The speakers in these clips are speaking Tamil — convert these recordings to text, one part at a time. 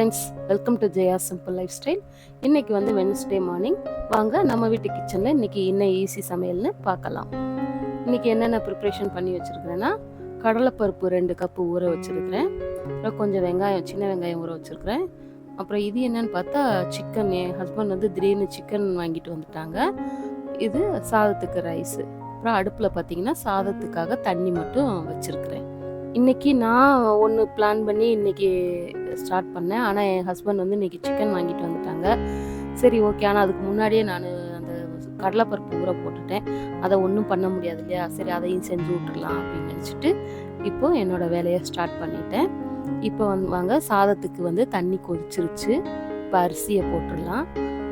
Friends welcome to Jaya simple lifestyle இன்னைக்கு வந்து வெனஸ்டே மார்னிங் வாங்க நம்ம வீட்டு கிச்சனில் இன்னைக்கு என்ன ஈஸி சமையல்னு பார்க்கலாம். இன்றைக்கி என்னென்ன ப்ரிப்ரேஷன் பண்ணி வச்சுருக்கிறேன்னா கடலைப்பருப்பு ரெண்டு கப்பு ஊற வச்சுருக்கிறேன். அப்புறம் கொஞ்சம் வெங்காயம் சின்ன வெங்காயம் ஊற வச்சுருக்கிறேன். அப்புறம் இது என்னன்னு பார்த்தா சிக்கன் என் ஹஸ்பண்ட் வந்து திடீர்னு சிக்கன் வாங்கிட்டு வந்துட்டாங்க. இது சாதத்துக்கு ரைஸு அப்புறம் அடுப்பில் பார்த்தீங்கன்னா சாதத்துக்காக தண்ணி மட்டும் வச்சுருக்கிறேன். இன்றைக்கி நான் ஒன்று பிளான் பண்ணி இன்னைக்கு ஸ்டார்ட் பண்ணேன். ஆனால் என் ஹஸ்பண்ட் வந்து இன்றைக்கி சிக்கன் வாங்கிட்டு வந்துட்டாங்க. சரி ஓகே ஆனால் அதுக்கு முன்னாடியே நான் அந்த கடலைப்பருப்பு ஊற போட்டுட்டேன். அதை ஒன்றும் பண்ண முடியாது இல்லையா? சரி அதையும் செஞ்சு விட்டுடலாம் அப்படின்னு நினச்சிட்டு இப்போது என்னோடய வேலையை ஸ்டார்ட் பண்ணிட்டேன். இப்போ வந்து வாங்க சாதத்துக்கு வந்து தண்ணி கொதிச்சிருச்சு. இப்போ அரிசியை போட்டுடலாம்.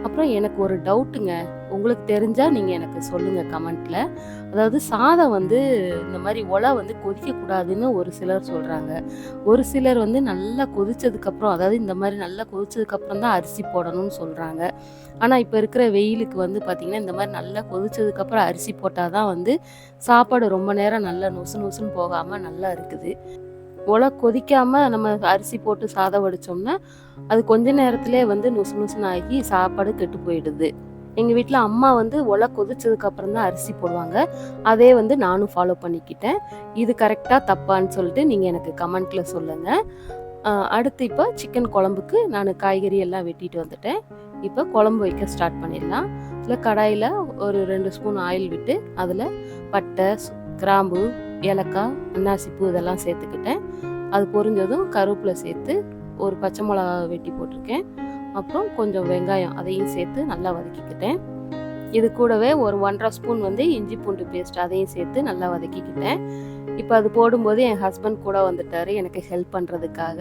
அப்புறம் எனக்கு ஒரு டவுட்டுங்க உங்களுக்கு தெரிஞ்சால் நீங்கள் எனக்கு சொல்லுங்கள் கமெண்ட்டில் அதாவது சாதம் வந்து இந்த மாதிரி ஒலை வந்து கொதிக்கக்கூடாதுன்னு ஒரு சிலர் சொல்கிறாங்க ஒரு சிலர் வந்து நல்லா கொதித்ததுக்கப்புறம் அதாவது இந்த மாதிரி நல்லா கொதித்ததுக்கப்புறம் தான் அரிசி போடணும்னு சொல்கிறாங்க ஆனால் இப்போ இருக்கிற வெயிலுக்கு வந்து பார்த்திங்கன்னா இந்த மாதிரி நல்லா கொதித்ததுக்கப்புறம் அரிசி போட்டால் தான் வந்து சாப்பாடு ரொம்ப நேரம் நல்லா நொசு நொசுன்னு போகாமல் நல்லா இருக்குது. ஒலை கொதிக்காமல் நம்ம அரிசி போட்டு சாதம் வடித்தோம்னா அது கொஞ்ச நேரத்திலே வந்து நொசு நொசுன்னு ஆகி சாப்பாடு கெட்டு போயிடுது. எங்கள் வீட்டில் அம்மா வந்து ஒலை கொதிச்சதுக்கு அப்புறம் தான் அரிசி போடுவாங்க. அதே வந்து நானும் ஃபாலோ பண்ணிக்கிட்டேன். இது கரெக்டாக தப்பான்னு சொல்லிட்டு நீங்கள் எனக்கு கமெண்ட்டில் சொல்லுங்கள் அடுத்து இப்போ சிக்கன் குழம்புக்கு நான் காய்கறி எல்லாம் வெட்டிட்டு வந்துட்டேன். இப்போ குழம்பு வைக்க ஸ்டார்ட் பண்ணிடலாம். இதில் கடாயில் ஒரு ரெண்டு ஸ்பூன் ஆயில் விட்டு அதில் பட்டை கிராம்பு ஏலக்காய் அன்னாசிப்பூ இதெல்லாம் சேர்த்துக்கிட்டேன். அது பொரிஞ்சதும் கருவேப்பிலை சேர்த்து ஒரு பச்சை மிளகா வெட்டி போட்டிருக்கேன். அப்புறம் கொஞ்சம் வெங்காயம் அதையும் சேர்த்து நல்லா வதக்கிக்கிட்டேன். இது கூடவே ஒரு ஒன்றரை ஸ்பூன் வந்து இஞ்சி பூண்டு பேஸ்ட் அதையும் சேர்த்து நல்லா வதக்கிக்கிட்டேன். இப்போ அது போடும்போது என் ஹஸ்பண்ட் கூட வந்துட்டார் எனக்கு ஹெல்ப் பண்ணுறதுக்காக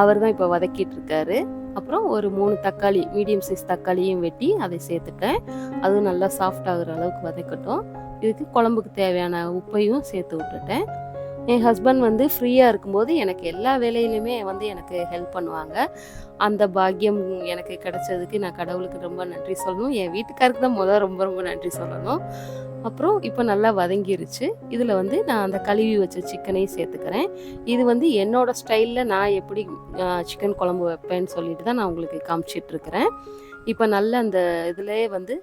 அவர் தான் இப்போ வதக்கிட்டு இருக்காரு அப்புறம் ஒரு மூணு தக்காளி மீடியம் சைஸ் தக்காளியும் வெட்டி அதை சேர்த்துட்டேன். அதுவும் நல்லா சாஃப்ட் ஆகுற அளவுக்கு வதக்கட்டும். இதுக்கு குழம்புக்கு தேவையான உப்பையும் சேர்த்து விட்டுட்டேன். என் ஹஸ்பண்ட் வந்து ஃப்ரீயாக இருக்கும்போது எனக்கு எல்லா வேலையிலுமே வந்து எனக்கு ஹெல்ப் பண்ணுவாங்க. அந்த பாக்கியம் எனக்கு கிடைச்சதுக்கு நான் கடவுளுக்கு ரொம்ப நன்றி சொல்லணும். என் வீட்டுக்காருக்கு தான் முதல் ரொம்ப ரொம்ப நன்றி சொல்லணும். அப்புறம் இப்போ நல்லா வதங்கிருச்சு. இதில் வந்து நான் அந்த கழுவி வச்ச சிக்கனையும் சேர்த்துக்கிறேன். இது வந்து என்னோட ஸ்டைலில் நான் எப்படி சிக்கன் குழம்பு வைப்பேன்னு சொல்லிட்டு தான் நான் உங்களுக்கு காமிச்சிட்ருக்கிறேன் இப்போ நல்ல அந்த இதிலே வந்து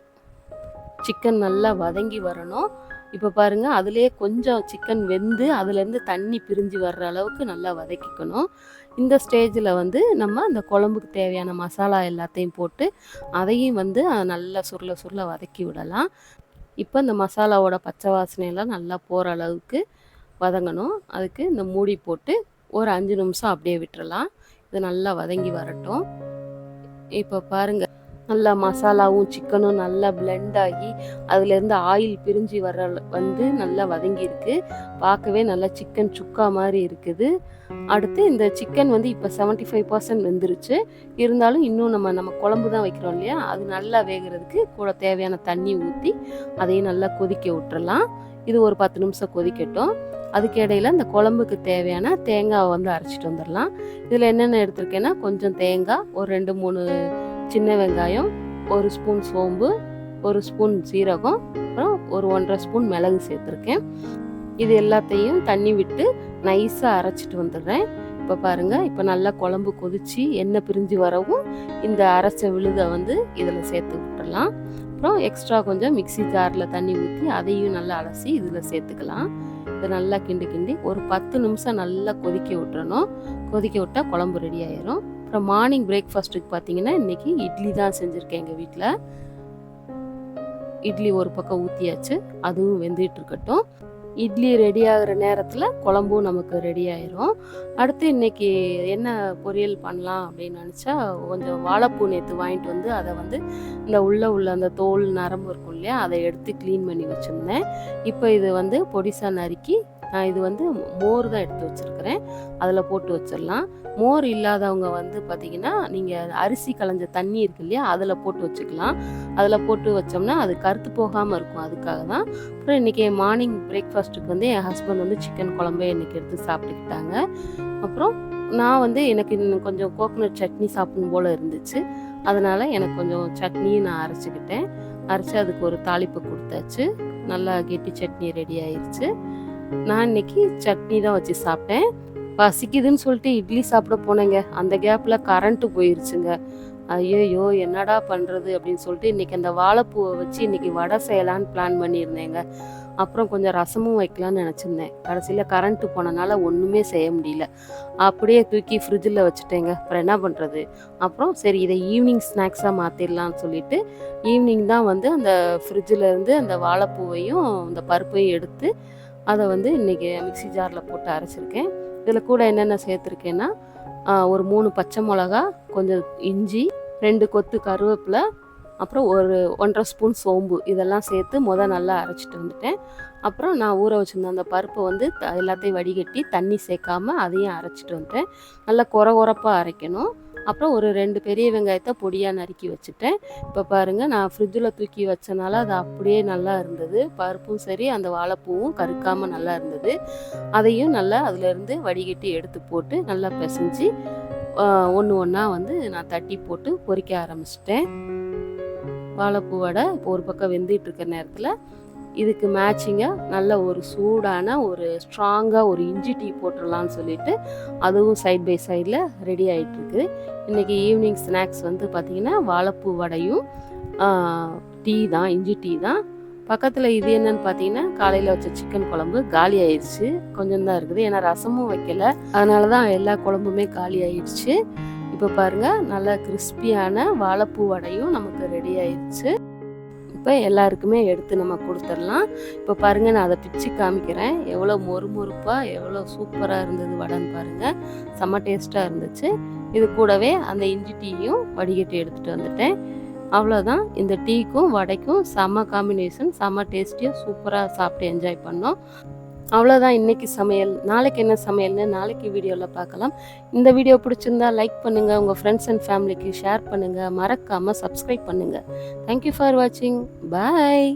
சிக்கன் நல்லா வதங்கி வரணும். இப்போ பாருங்கள் அதுலேயே கொஞ்சம் சிக்கன் வெந்து அதுலேருந்து தண்ணி பிரிஞ்சு வர்ற அளவுக்கு நல்லா வதக்கிக்கணும். இந்த ஸ்டேஜில் வந்து நம்ம அந்த குழம்புக்கு தேவையான மசாலா எல்லாத்தையும் போட்டு அதையும் வந்து நல்லா சுருள சுருள வதக்கி விடலாம். இப்போ இந்த மசாலாவோட பச்சை வாசனையெல்லாம் நல்லா போகிற அளவுக்கு வதங்கணும். அதுக்கு இந்த மூடி போட்டு ஒரு அஞ்சு நிமிஷம் அப்படியே விட்டுறலாம். இது நல்லா வதங்கி வரட்டும். இப்போ பாருங்கள் நல்லா மசாலாவும் சிக்கனும் நல்லா பிளெண்ட் ஆகி அதுலேருந்து ஆயில் பிரிஞ்சு வர வந்து நல்லா வதங்கியிருக்கு. பார்க்கவே நல்லா சிக்கன் சுக்கா மாதிரி இருக்குது. அடுத்து இந்த சிக்கன் வந்து இப்போ செவன்ட்டி ஃபைவ் பர்சன்ட் வெந்துருச்சு. இருந்தாலும் இன்னும் நம்ம நம்ம குழம்பு தான் வைக்கிறோம் இல்லையா? அது நல்லா வேகிறதுக்கு கூட தேவையான தண்ணி ஊற்றி அதையும் நல்லா கொதிக்க விட்டுறலாம். இது ஒரு பத்து நிமிஷம் கொதிக்கட்டும். அதுக்கு இடையில இந்த குழம்புக்கு தேவையான தேங்காவை வந்து அரைச்சிட்டு வந்துடலாம் இதில் என்னென்ன எடுத்திருக்கேன்னா கொஞ்சம் தேங்காய் ஒரு ரெண்டு மூணு சின்ன வெங்காயம் ஒரு ஸ்பூன் சோம்பு ஒரு ஸ்பூன் சீரகம் அப்புறம் ஒரு ஒன்றரை ஸ்பூன் மிளகு சேர்த்துருக்கேன். இது எல்லாத்தையும் தண்ணி விட்டு நைஸாக அரைச்சிட்டு வந்துடுறேன். இப்போ பாருங்கள் இப்போ நல்லா குழம்பு கொதிச்சு எண்ணெய் பிரிஞ்சு வரவும் இந்த அரைச்ச விழுதை வந்து இதில் சேர்த்து விட்டுடலாம். அப்புறம் எக்ஸ்ட்ரா கொஞ்சம் மிக்ஸி ஜாரில் தண்ணி ஊற்றி அதையும் நல்லா அலசி இதில் சேர்த்துக்கலாம். இதை நல்லா கிண்டி கிண்டி ஒரு பத்து நிமிஷம் நல்லா கொதிக்க விட்டுறணும். கொதிக்க விட்டால் குழம்பு ரெடி ஆயிரும். அப்புறம் மார்னிங் பிரேக்ஃபாஸ்ட்டுக்கு பார்த்தீங்கன்னா இன்றைக்கி இட்லி தான் செஞ்சுருக்கேன் எங்கள் வீட்டில் இட்லி ஒரு பக்கம் ஊற்றியாச்சு அதுவும் வெந்துட்டு இருக்கட்டும். இட்லி ரெடி ஆகிற நேரத்தில் குழம்பும் நமக்கு ரெடி ஆயிரும். அடுத்து இன்னைக்கு என்ன பொரியல் பண்ணலாம் அப்படின்னு நினச்சா கொஞ்சம் வாழைப்பூ நேற்று வாங்கிட்டு வந்து அதை வந்து இந்த உள்ள உள்ள அந்த தோல் நரம்பு இருக்கும் இல்லையா அதை எடுத்து க்ளீன் பண்ணி வச்சுருந்தேன். இப்போ இது வந்து பொடிசா நறுக்கி இது வந்து மோர் தான் எடுத்து வச்சுருக்கிறேன். அதில் போட்டு வச்சிடலாம். மோர் இல்லாதவங்க வந்து பார்த்தீங்கன்னா நீங்கள் அரிசி களைஞ்ச தண்ணி இருக்கு இல்லையா அதில் போட்டு வச்சுக்கலாம். அதில் போட்டு வச்சோம்னா அது கருத்து போகாமல் இருக்கும் அதுக்காக தான். அப்புறம் இன்றைக்கி மார்னிங் பிரேக்ஃபாஸ்ட்டுக்கு வந்து என் ஹஸ்பண்ட் வந்து சிக்கன் குழம்பே இன்றைக்கி எடுத்து சாப்பிட்டுக்கிட்டாங்க. அப்புறம் நான் வந்து எனக்கு இன்னும் கொஞ்சம் கோகோனட் சட்னி சாப்பிடணும் போல் இருந்துச்சு. அதனால் எனக்கு கொஞ்சம் சட்னியும் நான் அரைச்சிக்கிட்டேன். அரைச்சி அதுக்கு ஒரு தாளிப்பு கொடுத்தாச்சு. நல்லா கெட்டி சட்னி ரெடி ஆயிடுச்சு நான் இன்னைக்கு சட்னி தான் வச்சு சாப்பிட்டேன். பசிக்குதுன்னு சொல்லிட்டு இட்லி சாப்பிட போனேங்க. அந்த கேப்பில் கரண்ட்டு போயிருச்சுங்க. ஐயோ என்னடா பண்ணுறது அப்படின்னு சொல்லிட்டு இன்றைக்கி அந்த வாழைப்பூவை வச்சு இன்றைக்கி வடை செய்யலான்னு பிளான் பண்ணியிருந்தேங்க. அப்புறம் கொஞ்சம் ரசமும் வைக்கலான்னு நினச்சிருந்தேன். கடைசியில் கரண்ட்டு போனனால ஒன்றுமே செய்ய முடியல. அப்படியே தூக்கி ஃப்ரிட்ஜில் வச்சுட்டேங்க. அப்புறம் என்ன பண்ணுறது அப்புறம் சரி இதை ஈவினிங் ஸ்நாக்ஸாக மாற்றிடலான்னு சொல்லிட்டு ஈவினிங் தான் வந்து அந்த ஃப்ரிட்ஜில் இருந்து அந்த வாழைப்பூவையும் அந்த பருப்பையும் எடுத்து அதை வந்து இன்றைக்கி மிக்ஸி ஜாரில் போட்டு அரைச்சிருக்கேன். இதில் கூட என்னென்ன சேர்த்துருக்கேன்னா ஒரு மூணு பச்சை மிளகா கொஞ்சம் இஞ்சி ரெண்டு கொத்து கருவேப்பிலை அப்புறம் ஒரு ஒன்றரை ஸ்பூன் சோம்பு. இதெல்லாம் சேர்த்து முத நல்லா அரைச்சிட்டு வந்துட்டேன். அப்புறம் நான் ஊற வச்சுருந்த அந்த பருப்பை வந்து த- எல்லாத்தையும் வடிகட்டி தண்ணி சேர்க்காம அதையும் அரைச்சிட்டு வந்துட்டேன். நல்லா குறை குறப்பாக அரைக்கணும். அப்புறம் ஒரு ரெண்டு பெரிய வெங்காயத்தை பொடியாக நறுக்கி வச்சுட்டேன். இப்போ பாருங்கள் நான் ஃப்ரிட்ஜில் தூக்கி வச்சனால அது அப்படியே நல்லா இருந்தது. பருப்பும் சரி அந்த வாழைப்பூவும் கருக்காமல் நல்லா இருந்தது. அதையும் நல்லா அதுலேருந்து வடிகட்டி எடுத்து போட்டு நல்லா பிசைஞ்சு ஒன்று ஒன்றா வந்து நான் தட்டி போட்டு பொரிக்க ஆரம்பிச்சிட்டேன். வாழைப்பூ வடை இப்போ ஒரு பக்கம் வெந்துட்டு இருக்கிற நேரத்தில் இதுக்கு மேட்சிங்காக நல்ல ஒரு சூடான ஒரு ஸ்ட்ராங்காக ஒரு இஞ்சி டீ போட்டுடலான்னு சொல்லிட்டு அதுவும் சைட் பை சைடில் ரெடி ஆகிட்டுருக்கு இன்றைக்கி ஈவினிங் ஸ்நாக்ஸ் வந்து பார்த்திங்கன்னா வாழைப்பூ வடையும் டீ தான் இஞ்சி டீ தான். பக்கத்தில் இது என்னன்னு பார்த்தீங்கன்னா காலையில் வச்ச சிக்கன் குழம்பு காலி ஆயிடுச்சு. கொஞ்சம் தான் இருக்குது. ஏன்னா ரசமும் வைக்கல. அதனால தான் எல்லா குழம்புமே காலி ஆயிடுச்சு. இப்போ பாருங்கள் நல்லா கிறிஸ்பியான வாழைப்பூ வடையும் நமக்கு ரெடி ஆயிடுச்சு. இப்போ எல்லாருக்குமே எடுத்து நம்ம கொடுத்துடலாம். இப்போ பாருங்க நான் அதை பிச்சு காமிக்கிறேன். எவ்வளோ மொறுமொறுப்பாக எவ்வளோ சூப்பராக இருந்தது வடைன்னு பாருங்கள் செம்ம டேஸ்ட்டாக இருந்துச்சு. இது கூடவே அந்த இஞ்சி டீயும் வடிகட்டி எடுத்துகிட்டு வந்துட்டேன். அவ்வளோதான் இந்த டீக்கும் வடைக்கும் செம்ம காம்பினேஷன் செம்ம டேஸ்டியாக சூப்பராக சாப்பிட்டு என்ஜாய் பண்ணோம். அவ்வளோதான் இன்றைக்கி சமையல். நாளைக்கு என்ன சமையல்னு நாளைக்கு வீடியோவில் பார்க்கலாம். இந்த வீடியோ பிடிச்சிருந்தா லைக் பண்ணுங்கள் உங்கள் ஃப்ரெண்ட்ஸ் அண்ட் ஃபேமிலிக்கு ஷேர் பண்ணுங்கள் மறக்காமல் சப்ஸ்கிரைப் பண்ணுங்கள் தேங்க்யூ ஃபார் வாட்சிங் பாய்